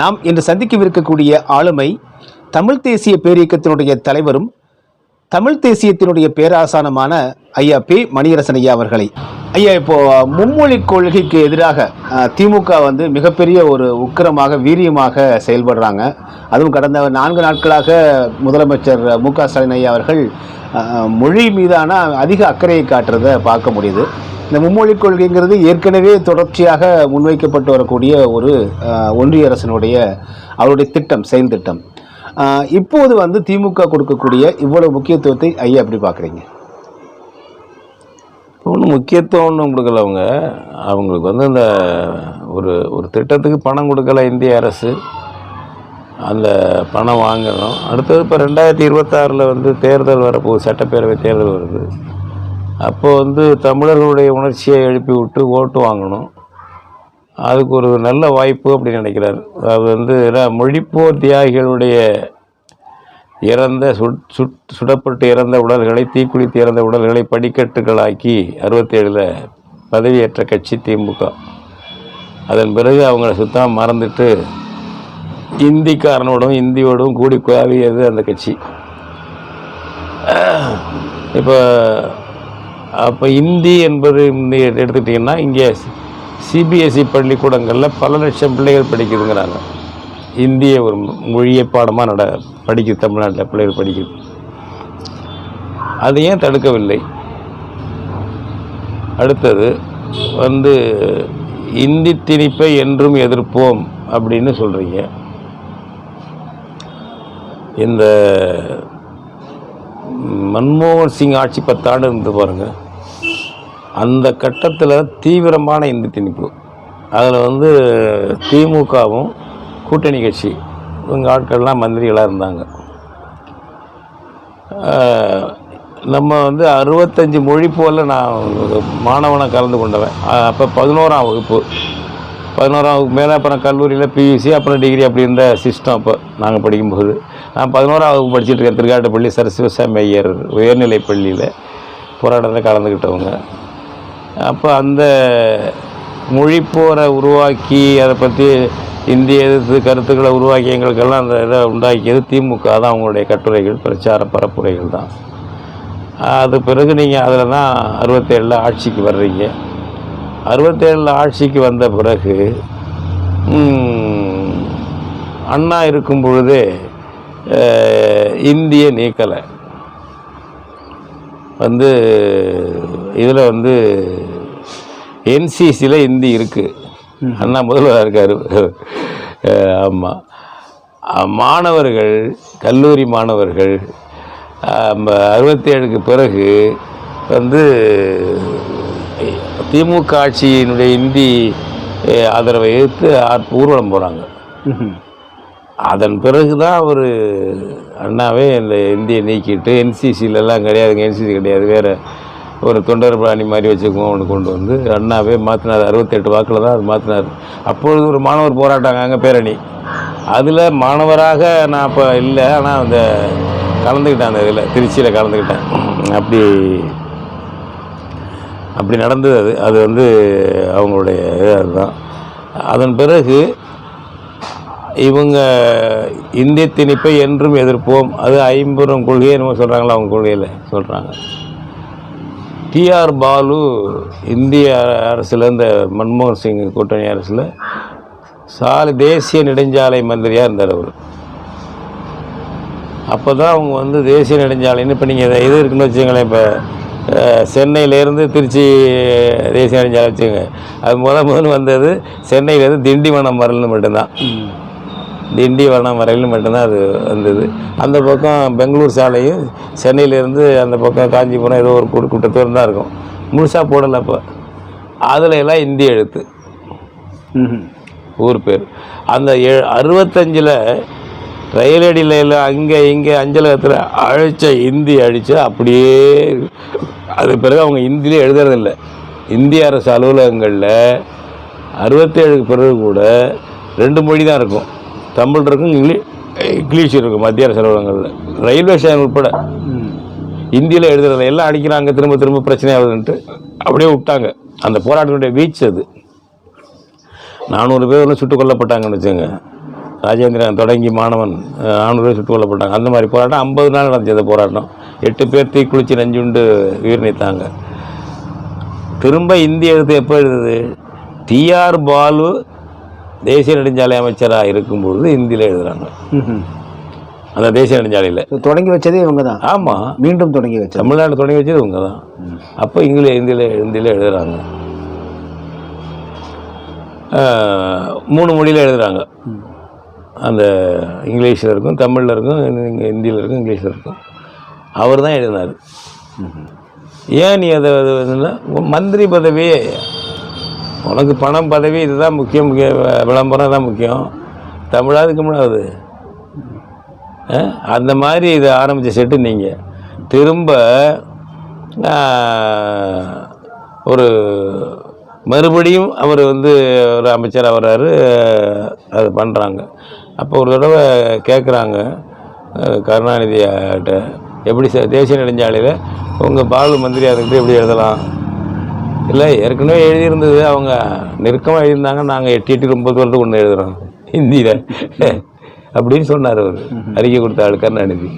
நாம் இன்று சந்திக்கவிருக்கக்கூடிய ஆளுமை தமிழ் தேசிய பேரியக்கத்தினுடைய தலைவரும் தமிழ் தேசியத்தினுடைய பேராசானமான ஐயா பி மணியரசன் ஐயா அவர்களை. ஐயா இப்போ மும்மொழி கொள்கைக்கு எதிராக திமுக வந்து மிகப்பெரிய ஒரு உக்கிரமாக வீரியமாக செயல்படுறாங்க. அதுவும் கடந்த நான்கு நாட்களாக முதலமைச்சர் மு க ஸ்டாலின் ஐயா அவர்கள் மொழி மீதான அதிக அக்கறையை காட்டுறதை பார்க்க முடியுது. இந்த மும்மொழி கொள்கைங்கிறது ஏற்கனவே தொடர்ச்சியாக முன்வைக்கப்பட்டு வரக்கூடிய ஒரு ஒன்றிய அரசினுடைய அவருடைய திட்டம் செயல் திட்டம். இப்போது வந்து திமுக கொடுக்கக்கூடிய இவ்வளவு முக்கியத்துவத்தை ஐயா எப்படி பார்க்குறீங்க? ஒன்றும் முக்கியத்துவம் ஒன்றும் கொடுக்கல அவங்க. அவங்களுக்கு வந்து அந்த ஒரு ஒரு திட்டத்துக்கு பணம் கொடுக்கல இந்திய அரசு. அந்த பணம் வாங்கணும் அடுத்தது இப்போ ரெண்டாயிரத்தி இருபத்தாறில் வந்து தேர்தல் வரப்போகுது சட்டப்பேரவை தேர்தல் வருது. அப்போ வந்து தமிழர்களுடைய உணர்ச்சியை எழுப்பி விட்டு ஓட்டு வாங்கணும். அதுக்கு ஒரு நல்ல வாய்ப்பு அப்படின்னு நினைக்கிறார். அது வந்து என்ன, மொழிப்போர் தியாகிகளுடைய இறந்த சுட் சுட் சுடப்பட்டு இறந்த உடல்களை தீக்குளித்து இறந்த உடல்களை படிக்கட்டுகளாக்கி அறுபத்தேழில் பதவியேற்ற கட்சி திமுக. அதன் பிறகு அவங்கள சுத்தமாக மறந்துட்டு இந்திக்காரனோடும் இந்தியோடும் கூடி குழாவியது அந்த கட்சி. இப்போ அப்போ இந்தி என்பது எடுத்துக்கிட்டிங்கன்னா இங்கே சிபிஎஸ்சி பள்ளிக்கூடங்களில் பல லட்சம் பிள்ளைகள் படிக்குதுங்கிறாங்க. இந்திய ஒரு மொழியை பாடமாக நட படிக்குது தமிழ்நாட்டில் பிள்ளைகள் படிக்குது. அது ஏன் தடுக்கவில்லை? அடுத்தது வந்து இந்தி திணிப்பை என்றும் எதிர்ப்போம் அப்படின்னு சொல்கிறீங்க இந்த மன்மோகன் சிங் ஆட்சி பத்தாண்டு இருந்து பாருங்கள் அந்த கட்டத்தில் தீவிரமான இந்து திணிப்பு. அதில் வந்து திமுகவும் கூட்டணி கட்சி இவங்க ஆட்கள்லாம் மந்திரிகளாக இருந்தாங்க. நம்ம வந்து அறுபத்தஞ்சு மொழி போல் நான் மாணவனை கலந்து கொண்டவன். அப்போ பதினோராம் வகுப்பு. பதினோராம் வகுப்பு மேலே அப்புறம் கல்லூரியில் பியூசி அப்புறம் டிகிரி அப்படி இருந்த சிஸ்டம் அப்போ நாங்கள் படிக்கும்போது. நான் பதினோராம் வகுப்பு படிச்சுட்டு இருக்கேன் திருக்காட்டுப்பள்ளி சர் ஐயர் உயர்நிலை பள்ளியில் போராட்டத்தில் கலந்துக்கிட்டவங்க அப்போ அந்த மொழிப்போரை உருவாக்கி அதை பற்றி இந்திய எதிர்த்து கருத்துக்களை உருவாக்கி எங்களுக்கெல்லாம் அந்த இதை உண்டாக்கியது திமுக தான் அவங்களுடைய கட்டுரைகள் பிரச்சார பரப்புரைகள் தான். அது பிறகு நீங்கள் அதில் தான் அறுபத்தேழில் ஆட்சிக்கு வர்றீங்க. அறுபத்தேழில் ஆட்சிக்கு வந்த பிறகு அண்ணா இருக்கும் பொழுதே இந்திய நீக்கலை. வந்து இதில் வந்து என்சிசியில் இந்தி இருக்குது அண்ணா முதல்வராக இருக்கார். ஆமாம் மாணவர்கள் கல்லூரி மாணவர்கள் அறுபத்தி ஏழுக்கு பிறகு வந்து திமுக ஆட்சியினுடைய இந்தி ஆதரவை எதிர்த்து ஊர்வலம் போகிறாங்க அதன் பிறகு தான் அவர் அண்ணாவே இந்த இந்தியை நீக்கிட்டு என்சிசிலெல்லாம் கிடையாதுங்க என்சிசி கிடையாது. வேறு ஒரு தொண்டர் பிராணி மாதிரி வச்சுக்குவோம் ஒன்று கொண்டு வந்து அண்ணாவே மாற்றினார் அறுபத்தெட்டு வாக்கில் தான் அது மாற்றினார் அப்பொழுது ஒரு மாணவர் போராட்டாங்க அங்கே பேரணி. அதில் மாணவராக நான் அப்போ இல்லை ஆனால் அந்த கலந்துக்கிட்டேன் அந்த இதில் திருச்சியில் கலந்துக்கிட்டேன் அப்படி அப்படி நடந்தது அது. அது வந்து அவங்களுடைய இது அதுதான். அதன் பிறகு இவங்க இந்திய திணிப்பை என்றும் எதிர்ப்போம். அது ஐம்பெரும் கொள்கை என்னமோ சொல்கிறாங்களா அவங்க கொள்கையில் சொல்கிறாங்க டிஆர் பாலு இந்திய அரசில் இந்த மன்மோகன் சிங் கூட்டணி அரசில் சாலை தேசிய நெடுஞ்சாலை மந்திரியாக இருந்தார் அவர். அப்போ தான் அவங்க வந்து தேசிய நெடுஞ்சாலைன்னு இப்போ நீங்கள் இது இருக்குன்னு வச்சுங்களேன் இப்போ சென்னையிலேருந்து திருச்சி தேசிய நெடுஞ்சாலை வச்சுங்க அது முத முதல்ல வந்தது சென்னையிலேருந்து திண்டிவனம் வரலன்னு மட்டும்தான். திண்டிவனம் வரையிலும் மட்டும்தான் அது வந்தது. அந்த பக்கம் பெங்களூர் சாலையும் சென்னையிலேருந்து அந்த பக்கம் காஞ்சிபுரம் ஏதோ ஒரு குறிப்பிட்ட தூரம் தான் இருக்கும். முழுசாக போடலை அப்போ. அதில் எல்லாம் இந்தி எழுத்து. ஊர் பேர். அந்த ஏ அறுபத்தஞ்சில் ரயில் அடியில் அங்கே இங்கே அஞ்சலகத்தில் அழிச்ச இந்தி அழிச்சு அப்படியே அது பிறகு அவங்க இந்தியிலே எழுதுறதில்ல. இந்திய அரசு அலுவலகங்களில் அறுபத்தேழுக்கு பிறகு கூட ரெண்டு மொழி தான் இருக்கும். தமிழ் இருக்கும் இங்கிலீஷ் இங்கிலீஷ் இருக்கும் மத்திய அரசு அலுவலகங்களில். ரயில்வே ஸ்டேஷன் உட்பட. இந்தியில் எழுதுறதில்ல. எல்லாம் அடிக்கிறாங்க திரும்ப திரும்ப பிரச்சனை ஆகுதுன்ட்டு அப்படியே விட்டாங்க. அந்த போராட்டத்தினுடைய வீச்சு அது. நானூறு பேர் சுட்டுக் கொல்லப்பட்டாங்கன்னு வச்சுங்க ராஜேந்திரன் தொடங்கி மாணவன் நானூறு பேர் சுட்டுக் கொல்லப்பட்டாங்க. அந்த மாதிரி போராட்டம் ஐம்பது நாள் நடந்துச்சு அந்த போராட்டம். எட்டு பேர் தீக்குளிச்சு நஞ்சுண்டு உயிர் நீத்தாங்க. திரும்ப இந்திய எழுத்து எப்போ எழுதுது? டிஆர் பாலு தேசிய நெடுஞ்சாலை அமைச்சராக இருக்கும்பொழுது இந்தியில் எழுதுறாங்க. அந்த தேசிய நெடுஞ்சாலையில். தொடங்கி வச்சதே இவங்க தான் ஆமாம் மீண்டும் தொடங்கி வச்சது. தமிழ்நாடு தொடங்கி வச்சது இவங்க தான் அப்போ இங்கிலீஷ் ஹிந்தியில் ஹிந்தியில் எழுதுறாங்க. ஆஹ், மூணு மொழியில் எழுதுறாங்க. அந்த இங்கிலீஷில் இருக்கும் தமிழில் இருக்கும் இங்கே ஹிந்தியில் இருக்கும் இங்கிலீஷில் இருக்கும். அவர் தான் எழுதினார். ஏன் நீ அதை அது வந்துன்னா, மந்திரி பதவி உனக்கு பணம் பதவி இதுதான் முக்கியம் முக்கிய விளம்பரம் தான் முக்கியம். தமிழாக இருக்க முடியாது அந்த மாதிரி இதை ஆரம்பித்த செட்டு நீங்கள் திரும்ப ஒரு மறுபடியும் அவர் வந்து ஒரு அமைச்சர் வர்றாரு அது பண்ணுறாங்க அப்போ ஒரு தடவை கேட்குறாங்க கருணாநிதியாட்ட எப்படி சார் தேசிய நெடுஞ்சாலையில் உங்கள் பாலு மந்திரியாக இருந்துட்டு எப்படி எழுதலாம்? இல்லை ஏற்கனவே எழுதியிருந்தது. அவங்க நெருக்கமாக எழுதியிருந்தாங்க. நாங்கள் எட்டு எட்டு ஒம்பது வருடத்துக்கு ஒன்று எழுதுகிறோம் ஹிந்தியில் அப்படின்னு சொன்னார் அவர். அறிக்கை கொடுத்த ஆள் கருணாநிதி.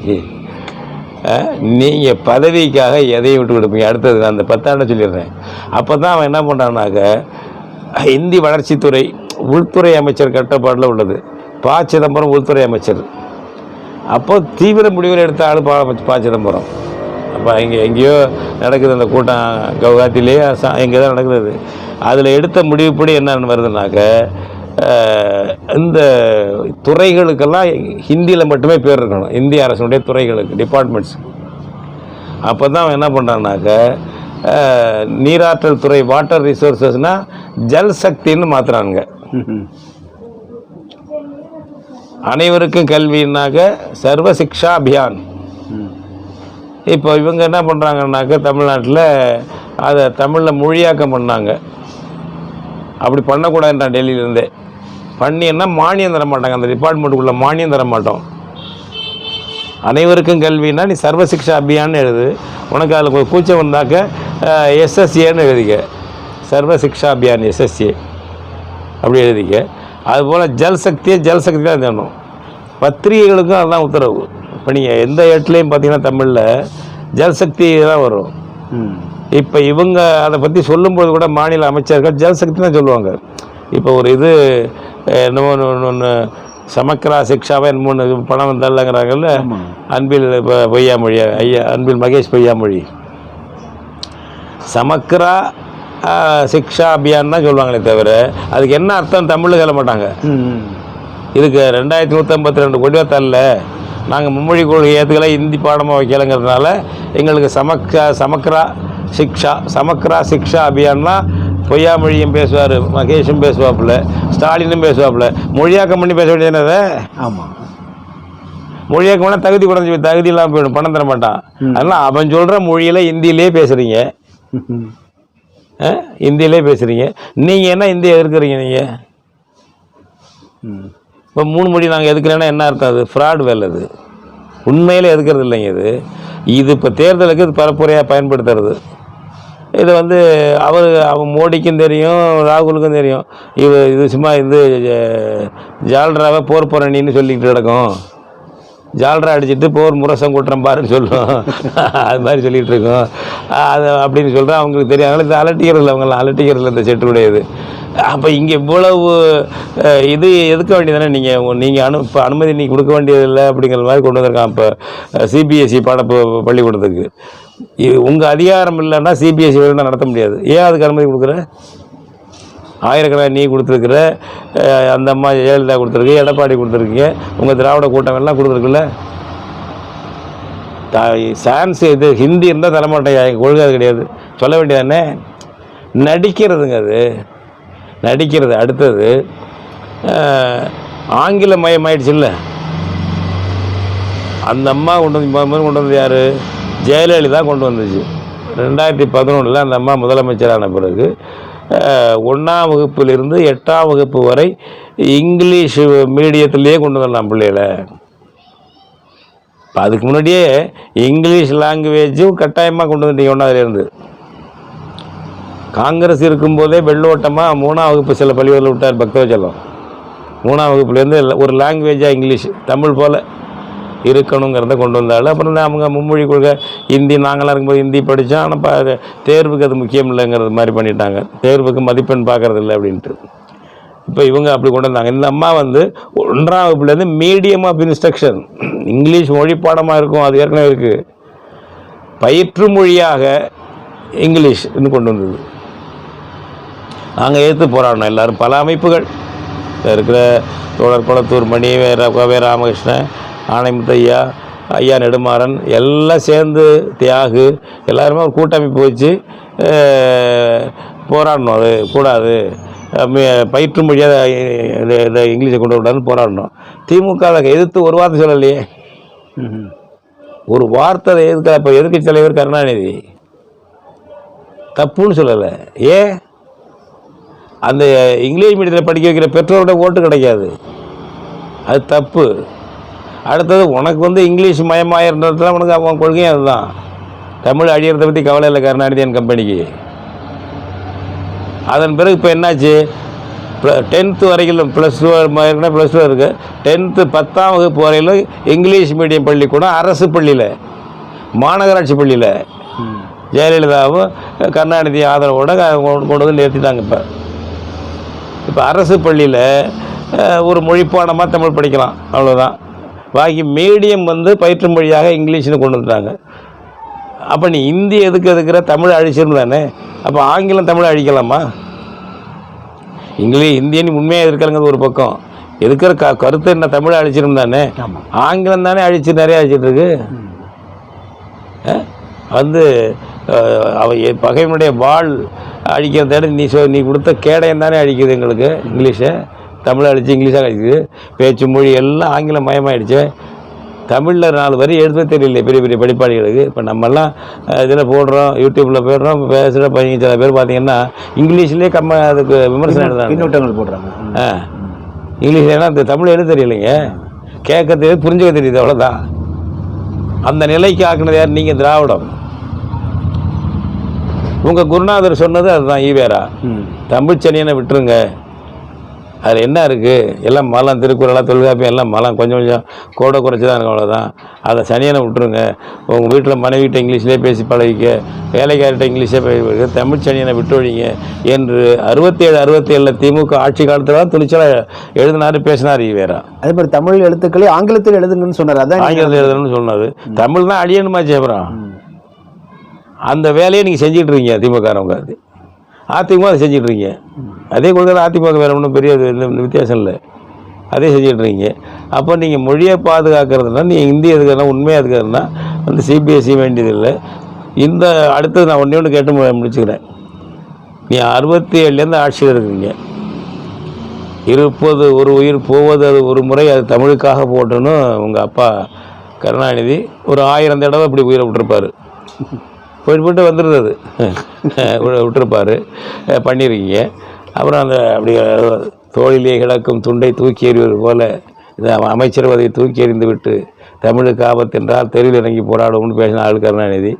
நீங்கள் பதவிக்காக எதையும் விட்டு கொடுப்பீங்க. அடுத்தது நான் அந்த பத்தாண்டை சொல்லிடுறேன். அப்போ தான் அவன் என்ன பண்ணுறான்னாக்க இந்தி வளர்ச்சித்துறை உள்துறை அமைச்சர் கட்டுப்பாட்டில் உள்ளது. ப சிதம்பரம் உள்துறை அமைச்சர். அப்போ தீவிர முடிவுகள் எடுத்த ஆள் பா ப சிதம்பரம். அப்போ இங்கே எங்கேயோ நடக்குது அந்த கூட்டம் கவுகாத்திலேயே எங்கே தான் நடக்குது. அதில் எடுத்த முடிவுப்படி என்னென்னு வருதுனாக்க இந்த துறைகளுக்கெல்லாம் ஹிந்தியில் மட்டுமே பேர் இருக்கணும். இந்திய அரசனுடைய துறைகளுக்கு டிபார்ட்மெண்ட்ஸ் அப்போ தான் அவன் என்ன பண்ணுறான்னாக்க நீராற்றல் துறை வாட்டர் ரிசோர்ஸஸ்னால் ஜல் சக்தின்னு மாற்றுறாங்க அனைவருக்கும் கல்வின்னாக்க சர்வ சிக்ஷா அபியான் இப்போ இவங்க என்ன பண்ணுறாங்கன்னாக்க தமிழ்நாட்டில் அதை தமிழில் மொழியாக்கம் பண்ணாங்க. அப்படி பண்ணக்கூடாதுன்றான் டெல்லியிலேருந்தே. பண்ணின்னா மானியம் தர மாட்டாங்க. அந்த டிபார்ட்மெண்ட்டுக்குள்ளே மானியம் தர மாட்டோம். அனைவருக்கும் கல்வினா நீ சர்வ சிக்ஷா அபியான்னு எழுது. உனக்கு அதில் ஒரு கூச்சம் வந்தாக்க எஸ்எஸ்ஏன்னு எழுதிக்க. சர்வ சிக்ஷா அபியான் எஸ்எஸ்ஏ அப்படி எழுதிக்க. அதுபோல் ஜல் சக்தியை ஜல் சக்தி தான் தேடணும் பத்திரிகைகளுக்கும் அதுதான் உத்தரவு. இப்போ நீங்கள் எந்த இடத்துலையும் பார்த்தீங்கன்னா தமிழில் ஜல் சக்தி தான் வரும். இப்போ இவங்க அதை பற்றி சொல்லும்போது கூட மாநில அமைச்சர்கள் ஜல் சக்தி தான் சொல்லுவாங்க. இப்போ ஒரு இது என்னமோ ஒன்று ஒன்று சமக்கரா சிக்ஷாவை என்னமோ ஒன்று பணம் வந்தாலங்கிறாங்கல்ல அன்பில் பொய்யாமொழி ஐயா அன்பில் மகேஷ் பொய்யாமொழி. சமக்கரா சிக்ஷா அபியான் தான் சொல்லுவாங்களே தவிர அதுக்கு என்ன அர்த்தம் தமிழில் சொல்ல மாட்டாங்க. இதுக்கு ரெண்டாயிரத்தி நூற்றம்பத்தி ரெண்டு கோடி தரல நாங்கள் மும்மொழி கொள்கை ஏற்றுக்கல ஹிந்தி பாடமாக வைக்கலைங்கிறதுனால எங்களுக்கு சமக்க சமக்ரா சிக்ஷா சமக்ரா சிக்ஷா அபியான்னா பொய்யாமொழியும் பேசுவார் மகேஷும் பேசுவாப்புல ஸ்டாலினும் பேசுவாப்புல. மொழியாக்கம் பண்ணி பேச வேண்டியது என்னது? ஆமாம் மொழியாக்கம் பண்ணால் தகுதி குறைஞ்சி தகுதி இல்லாமல் போயிடும் பணம் தர மாட்டான் அதனால் அவன் சொல்கிற மொழியில் ஹிந்தியிலே பேசுகிறீங்க ஹிந்தியிலே பேசுகிறீங்க நீங்கள் என்ன ஹிந்தி எதிர்க்கிறீங்க நீங்கள் இப்போ மூணு மொழி நாங்கள் எதுக்குறேன்னா என்ன அர்த்தம் அது? ஃப்ராட் வேலை அது. உண்மையிலே எதுக்கிறது இல்லைங்க இது. இது இப்போ தேர்தலுக்கு இது பரப்புரையாக பயன்படுத்துறது. இது வந்து அவர் அவன் மோடிக்கும் தெரியும் ராகுலுக்கும் தெரியும். இது இது சும்மா இது ஜால்ராவை போர் புரணின்னு சொல்லிக்கிட்டு கிடக்கும். ஜால்ரா அடிச்சிட்டு போர் முரசம் கூட்டுறேன் பாருன்னு சொல்லும். அது மாதிரி சொல்லிகிட்டு இருக்கோம். அது அப்படின்னு சொல்கிறேன் அவங்களுக்கு தெரியும். அதனால் இது அலட்டிக்கிறது அவங்களாம் அலட்டிக்கிறது இந்த செட்டுடைய இது. அப்போ இங்கே இவ்வளவு இது எதுக்க வேண்டியதானே நீங்கள் நீங்கள் அனு இப்போ அனுமதி நீ கொடுக்க வேண்டியதில்லை அப்படிங்கிற மாதிரி கொண்டு வந்திருக்கான் இப்போ சிபிஎஸ்சி பாட பள்ளிக்கூடத்துக்கு. இது உங்கள் அதிகாரம் இல்லைன்னா சிபிஎஸ்சி வேணும்னா நடத்த முடியாது. ஏன் அதுக்கு அனுமதி கொடுக்குற? ஆயிரக்கணக்கான நீ கொடுத்துருக்குற அந்த அம்மா ஜெயலலிதா கொடுத்துருக்கு எடப்பாடி கொடுத்துருக்கீங்க. உங்கள் திராவிட கூட்டம் எல்லாம் கொடுத்துருக்குல்ல? சான்ஸ் இது ஹிந்தி இருந்தால் தரமாட்டேன் என் கொள்கை அது கிடையாது. சொல்ல வேண்டியதானே நடிக்கிறதுங்க அது. நடிக்கிறது அடுத்தது. ஆங்கில மயமாயிடுச்சுல்ல அந்த அம்மா கொண்டு வந்து கொண்டு வந்தது யார்? ஜெயலலிதா கொண்டு வந்துச்சு. ரெண்டாயிரத்தி பதினொன்றில் அந்த அம்மா முதலமைச்சரான பிறகு ஒன்றாம் வகுப்பிலிருந்து எட்டாம் வகுப்பு வரை இங்கிலீஷ் மீடியத்திலேயே கொண்டு வரலாம் பிள்ளைகளை. இப்போ அதுக்கு முன்னாடியே இங்கிலீஷ் லாங்குவேஜும் கட்டாயமாக கொண்டு வந்துட்டீங்க ஒன்றாவதுலேருந்து காங்கிரஸ் இருக்கும்போதே வெள்ளோட்டமாக மூணாம் வகுப்பு சில பள்ளிகளில் விட்டார் பக்தவச்சலம். மூணாம் வகுப்புலேருந்து ஒரு லாங்குவேஜாக இங்கிலீஷ் தமிழ் போல் இருக்கணுங்கிறத கொண்டு வந்தாள். அப்புறம் அவங்க மும்மொழி கொள்கை ஹிந்தி நாங்களாம் இருக்கும்போது ஹிந்தி படித்தோம் ஆனால் இப்போ தேர்வுக்கு அது முக்கியம் இல்லைங்கிறது மாதிரி பண்ணிட்டாங்க. தேர்வுக்கு மதிப்பெண் பார்க்கறது இல்லை அப்படின்ட்டு. இப்போ இவங்க அப்படி கொண்டு வந்தாங்க. இந்த அம்மா வந்து ஒன்றாம் வகுப்புலேருந்து மீடியம் ஆஃப் இன்ஸ்ட்ரக்ஷன் இங்கிலீஷ் மொழி பாடமாக இருக்கும் அது ஏற்கனவே இருக்குது பயிற்று மொழியாக இங்கிலீஷ் இன்னும் கொண்டு வந்தது. நாங்கள் எதிர்த்து போராடினோம் எல்லாரும். பல அமைப்புகள். இருக்கிற தோழர் குளத்தூர் மணி வேற கோவை ராமகிருஷ்ணன் ஆணைமுத்து ஐயா நெடுமாறன் எல்லாம் சேர்ந்து தியாகு எல்லாருமே ஒரு கூட்டமைப்பு வச்சு அஹ், போராடினோம் அது கூடாது. பயிற்று மொழியாக இதை இங்கிலீஷை கொண்டு விடாதுன்னு போராடினோம் திமுக அதை எதிர்த்து ஒரு வார்த்தை சொல்லலையே. ஒரு வார்த்தை அதை எதுக்கு இப்போ எதிர்க்கட்சி தலைவர் கருணாநிதி? தப்புன்னு சொல்லலை. ஏன் அந்த இங்கிலீஷ் மீடியத்தில் படிக்க வைக்கிற பெற்றோரோட ஓட்டு கிடைக்காது. அது தப்பு. அடுத்தது உனக்கு வந்து இங்கிலீஷ் மயமாயிருந்ததுல உனக்கு அவன் கொள்கையும் அதுதான். தமிழ் அழியிறதை பற்றி கவலை இல்லை கருணாநிதியன் கம்பெனிக்கு. அதன் பிறகு இப்போ என்னாச்சு? டென்த்து வரைக்கும் ப்ளஸ் டூ ஏற்கனவே ப்ளஸ் டூ இருக்குது டென்த்து பத்தாம் வகுப்பு வரையிலும் இங்கிலீஷ் மீடியம் பள்ளிக்கூடம் அரசு பள்ளியில் மாநகராட்சி பள்ளியில். ஜெயலலிதாவும் கருணாநிதி ஆதரவோட கொண்டு கொண்டு வந்து நிறுத்திட்டாங்க இப்போ. இப்போ அரசு பள்ளியில் ஒரு மொழிப்பாடமாக தமிழ் படிக்கலாம். அவ்வளோதான் பாக்கி மீடியம் வந்து பயிற்று மொழியாக இங்கிலீஷ்னு கொண்டு வந்துட்டாங்க. அப்போ நீ இந்தி எதுக்கு எதுக்குற? தமிழ் அழிச்சிருந்தானே அப்போ ஆங்கிலம் தமிழ் அழிக்கலாமா? இங்கிலீஷ் இந்தியன் உண்மையாக இருக்கிறங்கிறது ஒரு பக்கம். இருக்கிற க கருத்து என்ன? தமிழை அழிச்சிருந்தானே ஆங்கிலம் தானே அழிச்சு நிறைய அழிச்சிட்டு இருக்கு? வந்து அவ பகைவனுடைய வாள் அழிக்கிறத நீ சொ நீ கொடுத்த கேடயம் தானே அழிக்குது எங்களுக்கு இங்கிலீஷை. தமிழை அழிச்சு இங்கிலீஷாக அழிக்குது பேச்சு மொழி எல்லாம் ஆங்கிலம் மயமாயிடுச்சு. தமிழில் நாலு வரி எழுத தெரியல பெரிய பெரிய படிப்பாளிகளுக்கு. இப்போ நம்மெல்லாம் இதில் போடுறோம் யூடியூப்பில் போடுறோம் பேசுகிற பையன் சில பேர் பார்த்தீங்கன்னா இங்கிலீஷ்லேயே கம்ம அதுக்கு விமர்சனம் எழுதுறாங்க. பின்னூட்டங்கள் போடுறாங்க. ஆ. இங்கிலீஷ் ஏன்னா இந்த தமிழ் எழுத தெரியலைங்க. கேட்க தெரியுது புரிஞ்சுக்க தெரியுது அவ்வளோதான் அந்த நிலைக்கு ஆக்குனது யார்? நீங்கள் திராவிடம். உங்கள் குருநாதர் சொன்னது அதுதான் ஈவேரா. தமிழ் சனியனை விட்டுருங்க. அதில் என்ன இருக்குது எல்லாம் மலம் திருக்குறளாக தொல்காப்பியம் எல்லாம் மலம். கொஞ்சம் கொஞ்சம் கூட குறைச்சி தான் இருக்கும் அவ்வளோதான் அதை சனியனை விட்டுருங்க. உங்கள் வீட்டில் மனைவிட்ட இங்கிலீஷ்லேயே பேசி பழகிக்க. வேலைக்காரிட்ட இங்கிலீஷே பேசி தமிழ் சனியனை விட்டு ஒழிங்க என்று அறுபத்தேழு அறுபத்தேழில் திமுக ஆட்சி காலத்தில் தான் துணிச்சலாக எழுதினாரு பேசினார் ஈவேரா அதே மாதிரி தமிழ் எழுத்துக்களை ஆங்கிலத்தில் எழுதுங்கன்னு சொன்னார். அதான் ஆங்கிலத்தில் எழுதணும்னு சொன்னது தமிழ் தான் அழியணுமாச்சு அப்புறம் அந்த வேலையை நீங்கள் திமுகறவங்க அது. அதிமுக அதை செஞ்சுட்டு இருக்கீங்க. அதே கொள்கை அதிமுக வேறு ஒன்றும் பெரிய வித்தியாசம் இல்லை. அதே செஞ்சுட்டு அப்போ நீங்கள் மொழியை பாதுகாக்கிறதுனா நீ இந்தி எதுக்குறதுனா உண்மையாக எதுக்குறதுனா வந்து சிபிஎஸ்சி வேண்டியதில்லை இந்த அடுத்தது நான் ஒன்றே ஒன்று கேட்டு முடிச்சுக்கிறேன். நீ அறுபத்தி ஏழுலேருந்து ஆட்சியில் இருக்கீங்க. இருப்பது ஒரு உயிர் போவது அது ஒரு முறை அது தமிழுக்காக போட்டுன்னு உங்கள் அப்பா கருணாநிதி ஒரு ஆயிரம் தடவை இப்படி உயிரை விட்டுருப்பார். போயிட்டு போயிட்டு வந்துடுது அது. பண்ணியிருக்கீங்க. அப்புறம் அந்த அப்படி தோளிலே கிடக்கும் துண்டை தூக்கி எறிவது போல இந்த அமைச்சர் பதவியை தூக்கி எறிந்து விட்டு தமிழுக்கு ஆபத்து என்றால் தெருவில் இறங்கி போராடுவோம்னு பேசின ஆள் கருணாநிதி.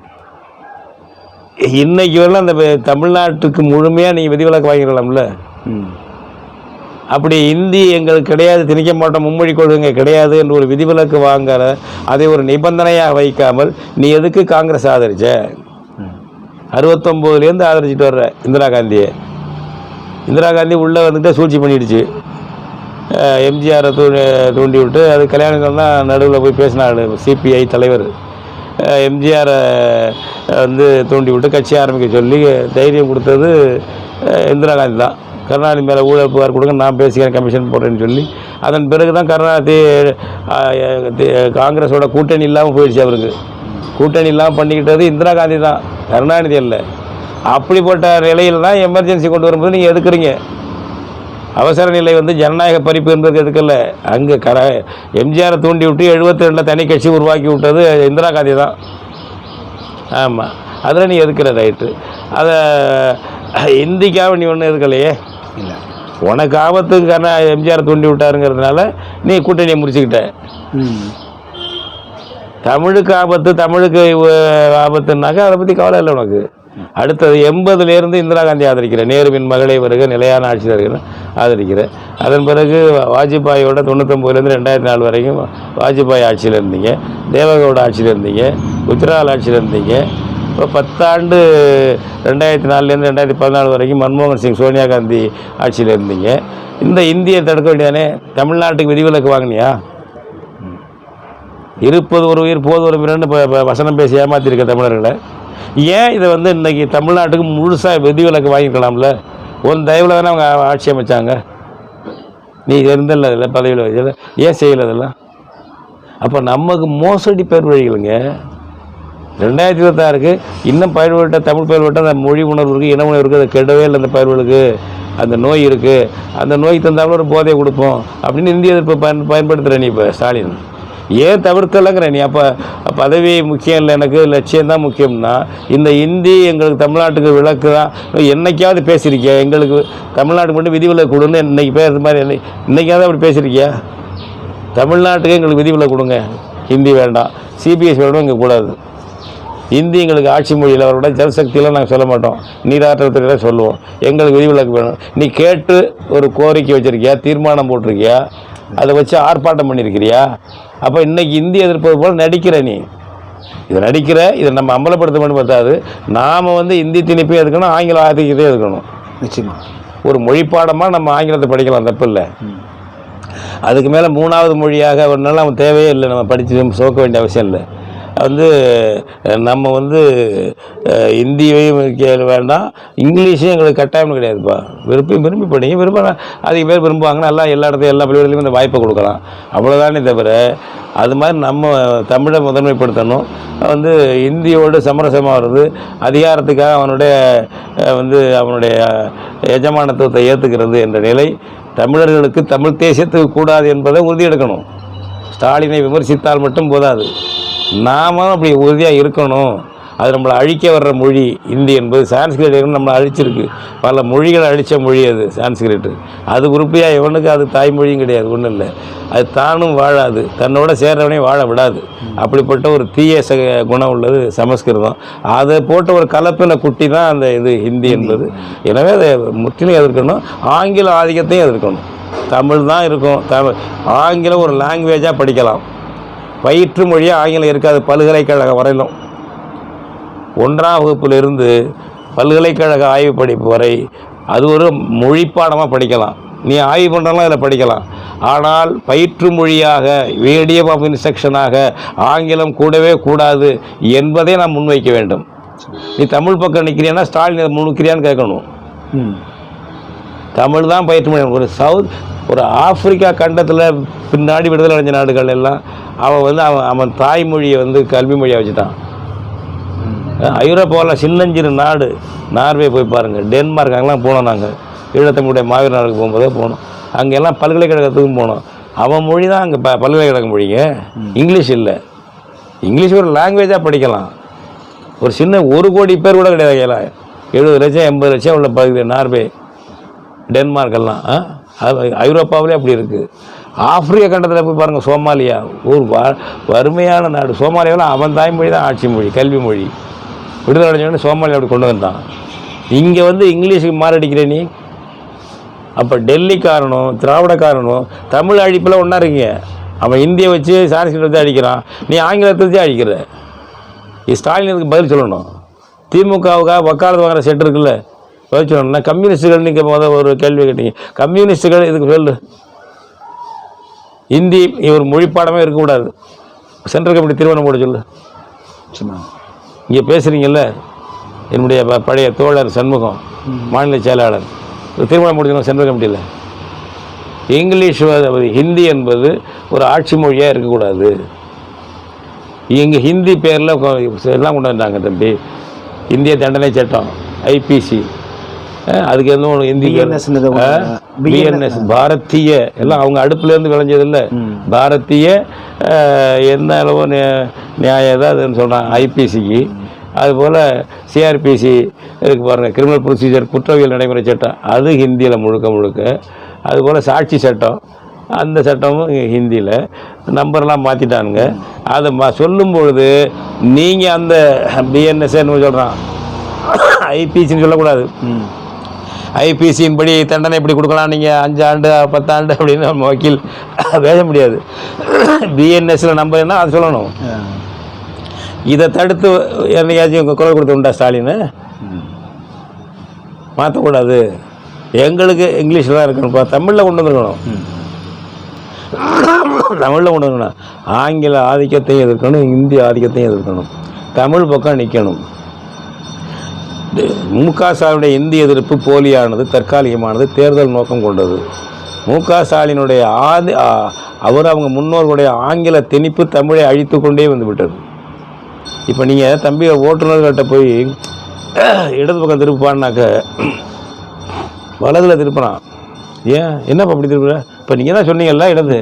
இன்னைக்கு வரலாம் அந்த தமிழ்நாட்டுக்கு முழுமையாக நீங்கள் விதிவிலக்கு வாங்கிடலாம்ல? அப்படி இந்தி எங்களுக்கு கிடையாது திணிக்க மாட்டோம் மும்மொழி கொள்கை கிடையாது என்று ஒரு விதிவிலக்கு வாங்கற அதை ஒரு நிபந்தனையாக வைக்காமல் நீ எதுக்கு காங்கிரஸ் ஆதரிச்ச? அறுபத்தொம்போதுலேருந்து ஆதரிச்சிட்டு வர்ற இந்திரா காந்தியை. இந்திரா காந்தி உள்ளே வந்துட்டு சூழ்ச்சி பண்ணிடுச்சு. எம்ஜிஆரை தூண்டி தூண்டி விட்டு அது கல்யாணங்கள் தான் நடுவில் போய் பேசினாள் சிபிஐ தலைவர். எம்ஜிஆரை வந்து தூண்டி விட்டு கட்சி ஆரம்பிக்க சொல்லி தைரியம் கொடுத்தது இந்திரா காந்தி தான். கருணாநிதி மேலே ஊழல் புகார் கொடுங்க நான் பேசிக்கிறேன் கமிஷன் போடுறேன்னு சொல்லி. அதன் பிறகு தான் கருணாநிதி காங்கிரஸோட கூட்டணி இல்லாமல் போயிடுச்சு அவருக்கு. கூட்டணி இல்லாமல் பண்ணிக்கிட்டது இந்திரா காந்தி தான். கருணாநிதி இல்லை அப்படிப்பட்ட நிலையில் தான் எமர்ஜென்சி கொண்டு வரும்போது நீங்கள் எதுக்குறீங்க? அவசர நிலை வந்து ஜனநாயக பறிப்பு என்பது எதுக்கல்ல? அங்கே கர எம்ஜிஆரை தூண்டி விட்டு எழுபத்தி ரெண்டில் தனி கட்சி உருவாக்கி விட்டது இந்திரா காந்தி தான். ஆமாம் அதில் நீ எதுக்குற ரைட்டு? அதை இந்திக்காக நீ ஒன்றும் எதுக்கலையே? இல்லை. உனக்கு ஆபத்துக்கு காரணம் எம்ஜிஆர் தூண்டி விட்டாருங்கிறதுனால நீ கூட்டணியை முடிச்சுக்கிட்ட. தமிழுக்கு ஆபத்து தமிழுக்கு ஆபத்துனாக்கா அதை பற்றி கவலை இல்லை உனக்கு. அடுத்தது எண்பதுலேருந்து இந்திரா காந்தி ஆதரிக்கிறேன் நேருவின் மகளை வருக நிலையான ஆட்சி தருகிறேன் ஆதரிக்கிறேன் அதன் பிறகு வாஜ்பாயோட தொண்ணூத்தொம்பதுலேருந்து ரெண்டாயிரத்தி நாலு வரைக்கும் வாஜ்பாய் ஆட்சியில் இருந்தீங்க தேவகவுட ஆட்சியில் இருந்தீங்க குஜரால் ஆட்சியில் இருந்தீங்க. இப்போ பத்தாண்டு ரெண்டாயிரத்தி நாலுலேருந்து ரெண்டாயிரத்தி பதினாலு வரைக்கும் மன்மோகன் சிங் சோனியா காந்தி ஆட்சியில் இருந்தீங்க. இந்த இந்தியை தடுக்க வேண்டியதானே? தமிழ்நாட்டுக்கு விதிவிலக்கு வாங்கினியா? இருப்பது ஒரு உயிர் போது ஒரு உயிர்னு வசனம் பேசி ஏமாற்றிருக்க தமிழர்களை. ஏன் இதை வந்து இன்றைக்கி தமிழ்நாட்டுக்கு முழுசாக விதிவிலக்கு வாங்கிக்கலாம்ல? ஒரு தயவில் தானே அவங்க ஆட்சி அமைச்சாங்க. நீ இருந்தில்ல இதில் பதவியில் வச்சல ஏன் செய்யலை இதெல்லாம்? அப்போ நமக்கு மோசடி பேர் வழிகளுங்க. ரெண்டாயிரத்தி இருபத்தாறுக்கு இன்னும் பயிர்விட்ட தமிழ் பயிர்விட்ட அந்த மொழி உணர்வு இருக்குது இன உணர்வு இருக்குது அது கெடவே இல்லை அந்த பயிர்களுக்கு. அந்த நோய் இருக்குது அந்த நோய் தந்தாலும் ஒரு போதையை கொடுப்போம் அப்படின்னு இந்திய எதிர்ப்பு பயன் பயன்படுத்துகிற நீ இப்போ ஸ்டாலின். ஏன் தவிர்க்கலைங்கிற நீ அப்போ பதவி முக்கியம் இல்லை எனக்கு லட்சியம் தான் முக்கியம்னா இந்த இந்தி எங்களுக்கு தமிழ்நாட்டுக்கு விளக்கு தான். என்னைக்காவது பேசியிருக்கியா? எங்களுக்கு தமிழ்நாட்டுக்கு மட்டும் விதிவிலக்கு கொடுன்னு இன்றைக்கி பேசுகிற மாதிரி இன்றைக்காவது அப்படி பேசியிருக்கியா? தமிழ்நாட்டுக்கு எங்களுக்கு விதிவிலக்கு கொடுங்க. ஹிந்தி வேண்டாம். சிபிஎஸ் வேணும் இங்கே கூடாது. ஹிந்தி எங்களுக்கு ஆட்சி மொழியில் அவரோட ஜனசக்தியெலாம் நாங்கள் சொல்ல மாட்டோம். நீராற்றத்துறையில் சொல்லுவோம். எங்களுக்கு விதிவிலக்கு வேணும். நீ கேட்டு ஒரு கோரிக்கை வச்சுருக்கியா? தீர்மானம் போட்டிருக்கியா? அதை வச்சு ஆர்ப்பாட்டம் பண்ணியிருக்கிறியா? அப்போ இன்னைக்கு இந்தி எதிர்ப்பது போல் நடிக்கிற நீ. இதை நடிக்கிற இதை நம்ம அமலப்படுத்த மட்டும் பார்த்தாது நாம் வந்து இந்தி திணிப்பே எதுக்கணும் ஆங்கில ஆதிக்கத்தையும் எதுக்கணும் நிச்சயமா. ஒரு மொழிப்பாடமாக நம்ம ஆங்கிலத்தை படிக்கலாம் தப்பு இல்லை அதுக்கு மேலே மூணாவது மொழியாக நாள் நம்ம தேவையே இல்லை நம்ம படித்து சோக்க வேண்டிய அவசியம் இல்லை. வந்து நம்ம வந்து இந்தியையும் வேண்டாம். இங்கிலீஷும் எங்களுக்கு கட்டாயம்னு கிடையாதுப்பா. விருப்பம் விரும்பி படிங்க. விரும்ப அதிக பேர் விரும்புவாங்க நல்லா எல்லா இடத்தையும் எல்லா பள்ளிகளிலும் இந்த வாய்ப்பை கொடுக்கலாம். அவ்வளோதானே தவிர அது மாதிரி நம்ம தமிழை முதன்மைப்படுத்தணும். வந்து இந்தியோடு சமரசமாக வருது. அதிகாரத்துக்காக அவனுடைய வந்து அவனுடைய எஜமானத்துவத்தை ஏற்றுக்கிறது என்ற நிலை. தமிழர்களுக்கு தமிழ் தேசியத்துக்கு கூடாது என்பதை உறுதி எடுக்கணும் ஸ்டாலினை விமர்சித்தால் மட்டும் போதாது. நாம அப்படி உறுதியாக இருக்கணும். அது நம்மளை அழிக்க வர்ற மொழி இந்தி என்பது சான்ஸ்கிரிட் நம்மளை அழிச்சிருக்கு. பல மொழிகளை அழித்த மொழி அது சான்ஸ்கிரிட் அது உறுப்பியாக எவனுக்கு அது தாய்மொழியும் கிடையாது ஒன்றும் இல்லை. அது தானும் வாழாது. தன்னோட சேர்றவனே வாழ விடாது. அப்படிப்பட்ட ஒரு தீய ச குணம் உள்ளது சமஸ்கிருதம். அதை போட்ட ஒரு கலப்பின குட்டி தான் அந்த இது ஹிந்தி என்பது. எனவே அதை முற்றிலும் எதிர்க்கணும். ஆங்கில ஆதிக்கத்தையும் எதிர்க்கணும். தமிழ் தான் இருக்கும். தமிழ். ஆங்கிலம் ஒரு லாங்குவேஜாக படிக்கலாம். பயிற்று மொழியாக ஆங்கிலம் இருக்காது பல்கலைக்கழகம் வரையிலும். ஒன்றாம் வகுப்பிலிருந்து பல்கலைக்கழக ஆய்வு படிப்பு வரை அது ஒரு மொழிப்பாடமாக படிக்கலாம். நீ ஆய்வு பண்ணுறலாம் அதில் படிக்கலாம். ஆனால் பயிற்று மொழியாக வீடியோ ஆஃப் இன்ஸ்ட்ரக்ஷனாக ஆங்கிலம் கூடவே கூடாது என்பதை நாம் முன்வைக்க வேண்டும். நீ தமிழ் பக்கம் நிற்கிறியானா ஸ்டாலின் முன்னுக்கிறியான்னு கேட்கணும். ம். தமிழ் தான் பயிற்று மொழி ஒரு சவுத் ஒரு ஆப்பிரிக்கா கண்டத்தில் பின்னாடி விடுதலை அடைஞ்ச நாடுகள் எல்லாம் அவன் வந்து அவன் அவன் தாய்மொழியை வந்து கல்வி மொழியாக வச்சுட்டான். ஐரோப்பாவில் சின்னஞ்சிறு நாடு நார்வே போய் பாருங்கள் டென்மார்க் அங்கெல்லாம் போனோம் நாங்கள் ஈழத்தமிழுடைய மாவீர நாடுக்கு போகும்போதே போனோம். அங்கெல்லாம் பல்கலைக்கழகத்துக்கும் போனோம். அவன் மொழி தான் அங்கே ப பல்கலைக்கழக மொழிங்க. இங்கிலீஷ் இல்லை. இங்கிலீஷ் ஒரு லாங்குவேஜாக படிக்கலாம். ஒரு சின்ன ஒரு கோடி பேர் கூட கிடையாது எழுபது லட்சம் எண்பது லட்சம் உள்ள பகுதி நார்வே. டென்மார்க் எல்லாம் ஆ? அது ஐரோப்பாவிலே அப்படி இருக்குது ஆப்பிரிக்க கண்டத்தில் போய் பாருங்கள் சோமாலியா. ஒரு வறுமையான நாடு. சோமாலியாவில் அவன் தாய்மொழி தான் ஆட்சி மொழி கல்வி மொழி. விடுதலை அடைஞ்சவொடனே சோமாலியா அப்படி கொண்டு வந்தான். இங்கே வந்து இங்கிலீஷுக்கு மாரடிக்கிற நீ? அப்போ டெல்லிக்காரனும் திராவிடக்காரனும் தமிழ் அழிப்பில் ஒன்றா இருக்கீங்க. அவன் இந்தியை வச்சு சான்ஸ்கிரிட் வச்சு அடிக்கிறான் நீ ஆங்கிலத்தை வச்சு அடிக்கிற ஸ்டாலினுக்கு பதில் சொல்லணும். திமுகவுக்காக வக்காலத்து வாங்குற செட் இருக்குல்ல. சொல்லணும்னா கம்யூனிஸ்டுகள் நீங்கள் முதல் ஒரு கேள்வி கேட்டீங்க. கம்யூனிஸ்டுகள் இதுக்கு சொல்லு. இந்தி ஒரு மொழிப்பாடமே இருக்கக்கூடாது சென்ட்ரல் கமிட்டி தீர்மானம் போட சொல்லு. இங்கே பேசுகிறீங்கல்ல என்னுடைய பழைய தோழர் சண்முகம் மாநில செயலாளர். தீர்மானம் முடிக்கணும் சென்ட்ரல் கமிட்டியில். இங்கிலீஷ் ஹிந்தி என்பது ஒரு ஆட்சி மொழியாக இருக்கக்கூடாது இங்கே ஹிந்தி பேரில் எல்லாம் கொண்டு வந்தாங்க தம்பி. இந்திய தண்டனை சட்டம் ஐபிசி அதுக்கு எந்த ஒண்ணு. பிஎன்எஸ் பாரதிய எல்லாம் அவங்க அடுப்புல இருந்து விளைஞ்சது இல்ல பாரதிய என்ன அளவு நியா- நியாயம் ஏதாவதுன்னு சொல்றாங்க ஐபிசிக்கு அதுபோல் சிஆர்பிசி இருக்கு பாருங்க கிரிமினல் ப்ரொசீஜர் குற்றவியல் நடைமுறை சட்டம். அது ஹிந்தியில் முழுக்க முழுக்க. அதுபோல் சாட்சி சட்டம். அந்த சட்டமும் ஹிந்தியில். நம்பர்லாம் மாற்றிட்டானுங்க அதை ம சொல்லும் பொழுது நீங்கள் அந்த பிஎன்எஸ்ன்னு சொல்கிறான் ஐபிசின்னு சொல்லக்கூடாது. ஐபிசியின் படி தண்டனை இப்படி கொடுக்கலாம்? நீங்கள் அஞ்சு ஆண்டு பத்தாண்டு அப்படின்னு நம்ம வக்கீல் பேச முடியாது. பிஎன்எஸ்ல நம்பர் என்ன அது சொல்லணும். இதை தடுத்து என்னைக்காச்சும் குரல் கொடுத்து உண்டா ஸ்டாலின்? மாற்றக்கூடாது எங்களுக்கு இங்கிலீஷில் தான் இருக்கணும்ப்பா தமிழில் கொண்டு வந்துருக்கணும். தமிழில் கொண்டு வந்துக்கணும் ஆங்கில ஆதிக்கத்தையும் எதிர்க்கணும் இந்தி ஆதிக்கத்தையும் எதிர்க்கணும். தமிழ் பக்கம் நிற்கணும் மு க ஸ்டாலினுடைய இந்திய எதிர்ப்பு போலியானது தற்காலிகமானது தேர்தல் நோக்கம் கொண்டது. மு க ஸ்டாலினுடைய ஆதி அவர் அவங்க முன்னோர்களுடைய ஆங்கில திணிப்பு தமிழை அழித்து கொண்டே வந்துவிட்டது இப்போ நீங்கள் தம்பி ஓட்டுநர்கள்ட்ட போய் இடது பக்கம் திருப்பான்னாக்க வலதில் திருப்பினான் ஏன்? என்னப்பா அப்படி திருப்புற? இப்போ நீங்கள் தான் சொன்னீங்கல்ல இடது.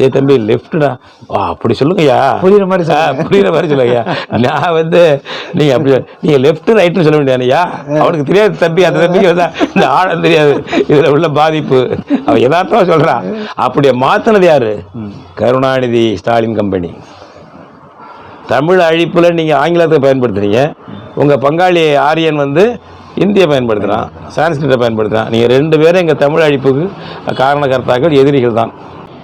ஏ தம்பி லெஃப்ட்டுடா ஆ அப்படி சொல்லுங்கய்யா. புரியுற மாதிரி ஆ, புரியுற மாதிரி சொல்லுங்கய்யா. நான் வந்து நீங்க அப்படி நீங்க லெஃப்ட் ரைட்னு சொல்ல வேண்டியதுயா அவனுக்கு தெரியாது தம்பி அந்த தம்பிக்கு வந்து இந்த ஆழம் தெரியாது. இதுல உள்ள பாதிப்பு. அவன் யதார்த்தமா சொல்றான். அப்படியே மாத்தினது யாரு? கருணாநிதி ஸ்டாலின் கம்பெனி. தமிழ் அழிப்புல நீங்க ஆங்கிலத்தை பயன்படுத்துறீங்க. உங்க பங்காளி ஆரியன் வந்து இந்திய பயன்படுத்துறான். சான்ஸ்கிரிட்டை பயன்படுத்துறான். நீங்க ரெண்டு பேரும் எங்க தமிழ் அழிப்புக்கு காரணகர்த்தாக்கள் எதிரிகள் தான்.